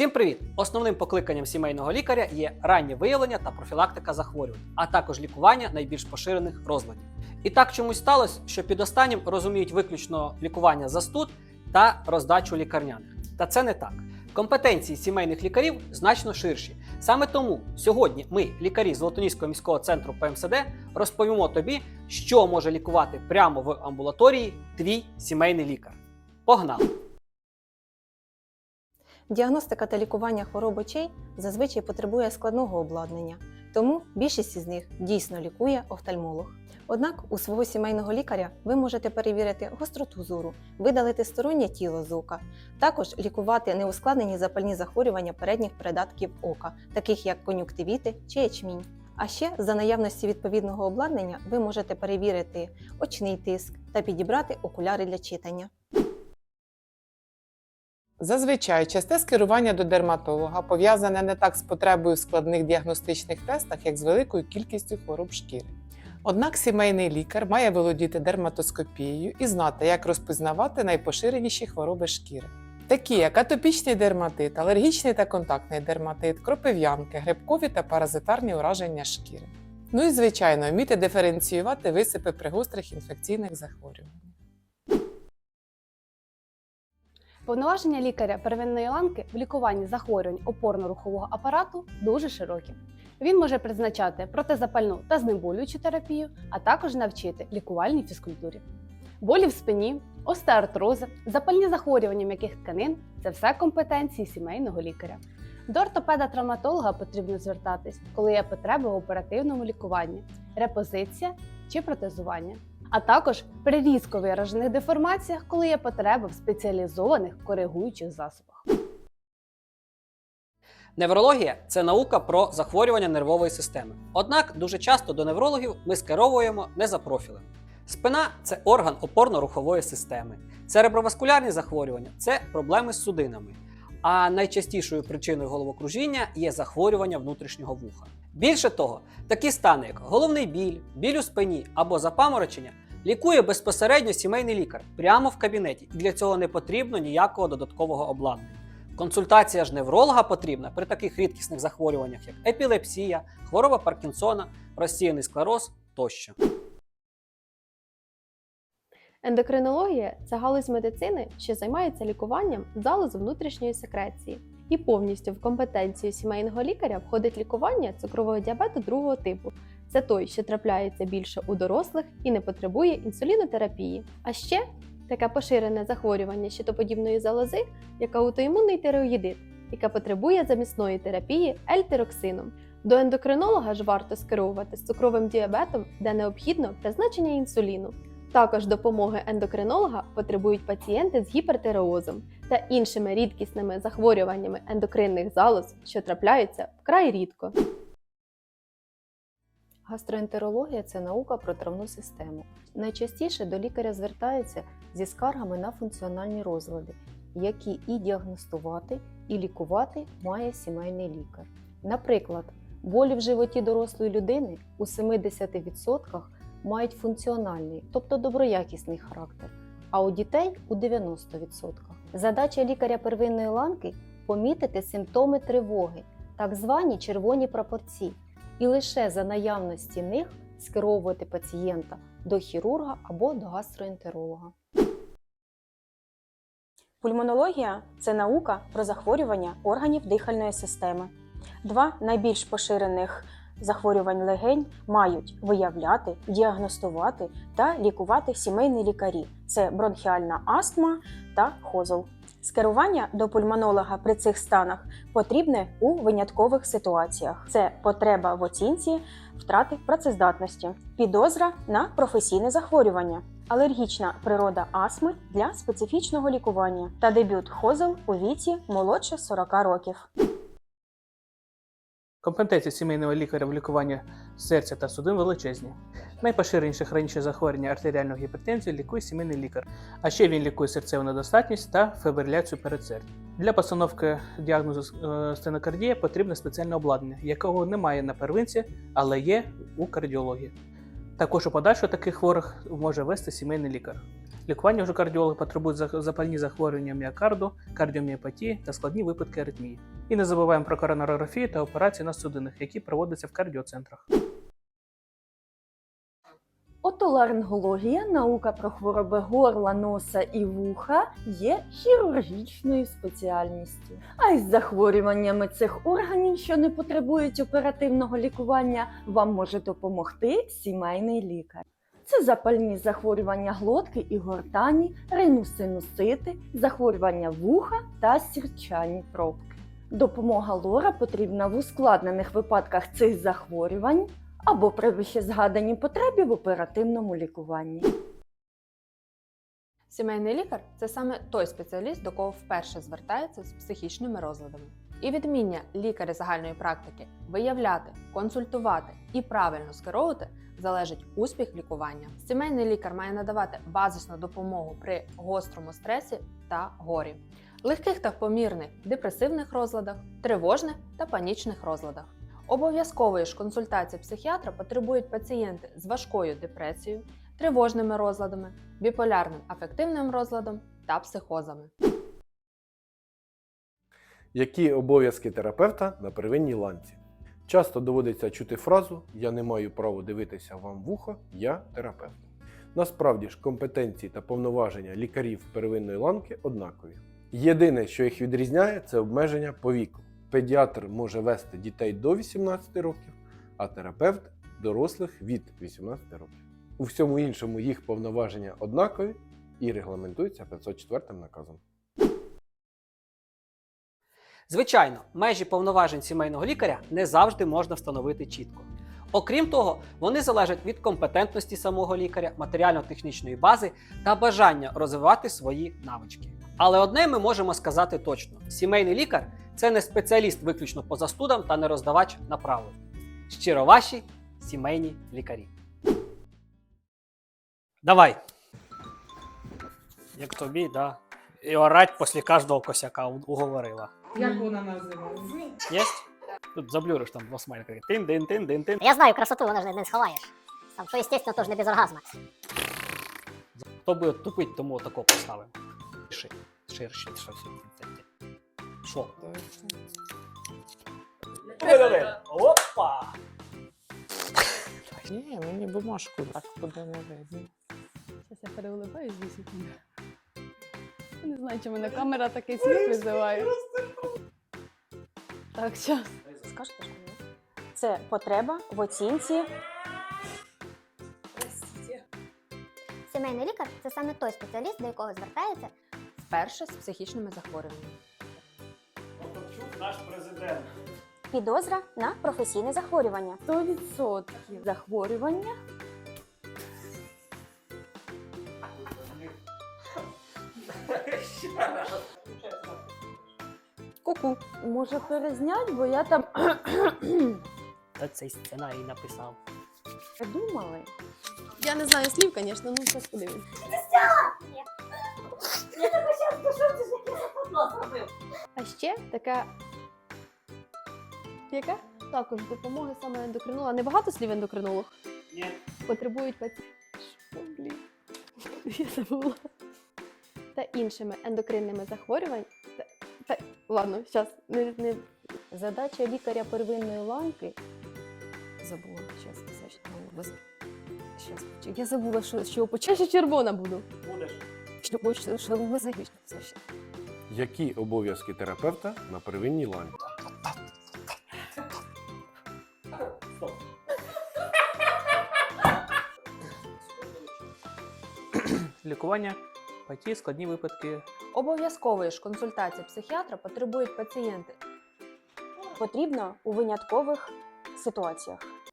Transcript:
Всім привіт! Основним покликанням сімейного лікаря є раннє виявлення та профілактика захворювань, а також лікування найбільш поширених розладів. І так чомусь сталося, що під останнім розуміють виключно лікування застуд та роздачу лікарняних. Та це не так. Компетенції сімейних лікарів значно ширші. Саме тому сьогодні ми, лікарі Золотоніського міського центру ПМСД, розповімо тобі, що може лікувати прямо в амбулаторії твій сімейний лікар. Погнали! Діагностика та лікування хвороб очей зазвичай потребує складного обладнання, тому більшість із них дійсно лікує офтальмолог. Однак у свого сімейного лікаря ви можете перевірити гостроту зору, видалити стороннє тіло з ока, також лікувати неускладнені запальні захворювання передніх передатків ока, таких як кон'юктивіти чи ячмінь. А ще за наявності відповідного обладнання ви можете перевірити очний тиск та підібрати окуляри для читання. Зазвичай часте скерування до дерматолога пов'язане не так з потребою в складних діагностичних тестах, як з великою кількістю хвороб шкіри. Однак сімейний лікар має володіти дерматоскопією і знати, як розпізнавати найпоширеніші хвороби шкіри, такі як атопічний дерматит, алергічний та контактний дерматит, кропив'янки, грибкові та паразитарні ураження шкіри. Ну і, звичайно, вміти диференціювати висипи при гострих інфекційних захворюваннях. Повноваження лікаря первинної ланки в лікуванні захворювань опорно-рухового апарату дуже широкі. Він може призначати протизапальну та знеболюючу терапію, а також навчити лікувальній фізкультурі. Болі в спині, остеартрози, запальні захворювання м'яких тканин це все компетенції сімейного лікаря. До ортопеда-травматолога потрібно звертатись, коли є потреба в оперативному лікуванні, репозиція чи протезування а також при різко виражених деформаціях, коли є потреба в спеціалізованих коригуючих засобах. Неврологія це наука про захворювання нервової системи. Однак дуже часто до неврологів ми скеровуємо не за профілем. Спина це орган опорно-рухової системи. Цереброваскулярні захворювання це проблеми з судинами. А найчастішою причиною головокружіння є захворювання внутрішнього вуха. Більше того, такі стани, як головний біль, біль у спині або запаморочення, лікує безпосередньо сімейний лікар прямо в кабінеті, і для цього не потрібно ніякого додаткового обладнання. Консультація ж невролога потрібна при таких рідкісних захворюваннях, як епілепсія, хвороба Паркінсона, розсіяний склероз тощо. Ендокринологія це галузь медицини, що займається лікуванням залозу внутрішньої секреції. І повністю в компетенцію сімейного лікаря входить лікування цукрового діабету другого типу. Це той, що трапляється більше у дорослих і не потребує інсулінотерапії. А ще таке поширене захворювання щитоподібної залози, як аутоімунний тиреоїдит, яке потребує замісної терапії ельтероксином. До ендокринолога ж варто скеровувати з цукровим діабетом, де необхідно призначення інсуліну. Також допомоги ендокринолога потребують пацієнти з гіпертиреозом та іншими рідкісними захворюваннями ендокринних залоз, що трапляються вкрай рідко. Гастроентерологія це наука про травну систему. Найчастіше до лікаря звертаються зі скаргами на функціональні розлади, які і діагностувати, і лікувати має сімейний лікар. Наприклад, болі в животі дорослої людини у 70% мають функціональний, тобто доброякісний характер, а у дітей у 90%. Задача лікаря первинної ланки помітити симптоми тривоги, так звані червоні прапорці, і лише за наявності них скеровувати пацієнта до хірурга або до гастроентеролога. Пульмонологія це наука про захворювання органів дихальної системи. Два найбільш поширених захворювань легень мають виявляти, діагностувати та лікувати сімейні лікарі: це бронхіальна астма та хозол. Скерування до пульмонолога при цих станах потрібне у виняткових ситуаціях: це потреба в оцінці втрати працездатності, підозра на професійне захворювання, алергічна природа астми для специфічного лікування та дебют хозел у віці молодше 40 років. Компетенції сімейного лікаря в лікуванні серця та судин величезні. Найпоширеніше хронічне захворювання артеріальної гіпертензії лікує сімейний лікар, а ще він лікує серцеву недостатність та фебриляцію передсердь. Для постановки діагнозу е, стенокардія потрібне спеціальне обладнання, якого немає на первинці, але є у кардіології. Також у подальшу таких хворих може вести сімейний лікар. Лікування вже кардіологи потребують запальні захворювання міокарду, кардіоміопатії та складні випадки аритмії. І не забуваємо про коронарографію та операції на судинах, які проводяться в кардіоцентрах. Отоларингологія, наука про хвороби горла, носа і вуха, є хірургічною спеціальністю. А із захворюваннями цих органів, що не потребують оперативного лікування, вам може допомогти сімейний лікар. Це запальні захворювання глотки і гортані, ринусинусити, захворювання вуха та сірчані пробки. Допомога лора потрібна в ускладнених випадках цих захворювань або при вищезгаданій потребі в оперативному лікуванні. Сімейний лікар це саме той спеціаліст, до кого вперше звертається з психічними розладами. І від вміння лікаря загальної практики виявляти, консультувати і правильно скеровувати залежить успіх лікування. Сімейний лікар має надавати базисну допомогу при гострому стресі та горі, легких та помірних депресивних розладах, тривожних та панічних розладах. Обов'язкової ж консультації психіатра потребують пацієнти з важкою депресією, тривожними розладами, біполярним афективним розладом та психозами. Які обов'язки терапевта на первинній ланці? Часто доводиться чути фразу Я не маю права дивитися вам в ухо, я терапевт. Насправді ж компетенції та повноваження лікарів первинної ланки однакові. Єдине, що їх відрізняє, це обмеження по віку. Педіатр може вести дітей до 18 років, а терапевт дорослих від 18 років. У всьому іншому їх повноваження однакові і регламентуються 504 наказом. Звичайно, межі повноважень сімейного лікаря не завжди можна встановити чітко. Окрім того, вони залежать від компетентності самого лікаря, матеріально-технічної бази та бажання розвивати свої навички. Але одне ми можемо сказати точно: сімейний лікар це не спеціаліст виключно по застудам та не роздавач направлень. Щиро ваші сімейні лікарі. Давай. Як тобі, да. І орать після кожного косяка уговорила. Як вона називається? Есть? Тут заблюриш там два смайлика. Тин, дин, тин, дин, тин. Я знаю красоту, вона ж не, не сховаєш. Там, що, естественно, теж не без оргазма. Хто буде тупить, тому тако поставимо. Шир, ширше, що все. Що? Опа! Ні, мені бумажку так буде не видно. Зараз я переулибаюсь 2 секунди. Не знаю, чи мене камера такий сміх визиває. Так, зараз. Скажете, що ні? Це потреба в оцінці Сімейний лікар це саме той спеціаліст, до якого звертається Вперше з психічними захворюваннями. Наш президент. підозра на професійне захворювання. 100% захворювання Ку-ку. може перезнять, бо я там Та цей сценарій написав. думали. Я не знаю слів, звісно, ну зараз подивимось. А ще така. Яка? Також допомоги саме ендокринолога. Небагато слів ендокринолог. Ні. Потребують пацієнти. Що, блін? Я забула. Та іншими ендокринними захворюваннями. Ладно, зараз не, не Задача лікаря первинної ланки. Забула, зараз сказати. Щас, Я забула, що, що почаще червона буду. Будеш. Що, що, ви ще? Які обов'язки терапевта на первинній ланці? Лікування, паті, складні випадки Обов'язкової ж консультації психіатра потребують пацієнти Потрібно у виняткових ситуаціях.